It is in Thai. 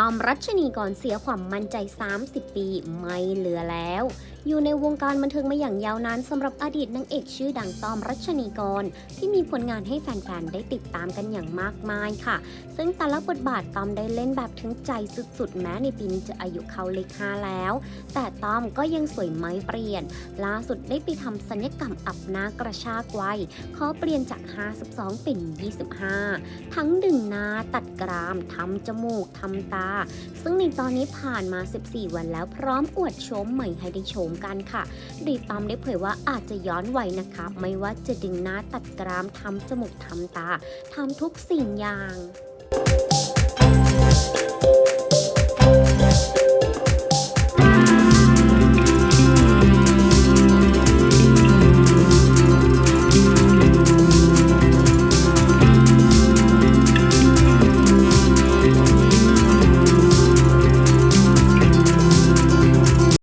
ตอมรัชนีกรเสียความมั่นใจ 30 ปีไม่เหลือแล้ว อยู่ในวงการบันเทิงมาอย่างยาวนานสำหรับอดีตนางเอกชื่อดังตอมรัชนีกร ที่มีผลงานให้แฟนๆ ได้ติดตามกันอย่างมากมายค่ะ ซึ่งแต่ละบทบาทตอมได้เล่นแบบถึงใจสุดๆ แม้ในปีนี้จะอายุเขาเลข5แล้ว แต่ตอมก็ยังสวยไม่เปลี่ยน ล่าสุดได้ไปทำศัลยกรรมอับหน้ากระชากวัยขอเปลี่ยนจาก 52 เป็น 25 ทั้งดึงหน้าตัดกรามทำจมูกทำตาซึ่งในตอนนี้ผ่านมา 14 วันแล้วพร้อมอวดโฉมใหม่ให้ได้ชมกันค่ะดีตอมได้เผยว่าอาจจะย้อนวัยนะคะ ไม่ว่าจะดึงหน้าตัดกรามทำจมูกทำตาทำทุกสิ่งอย่าง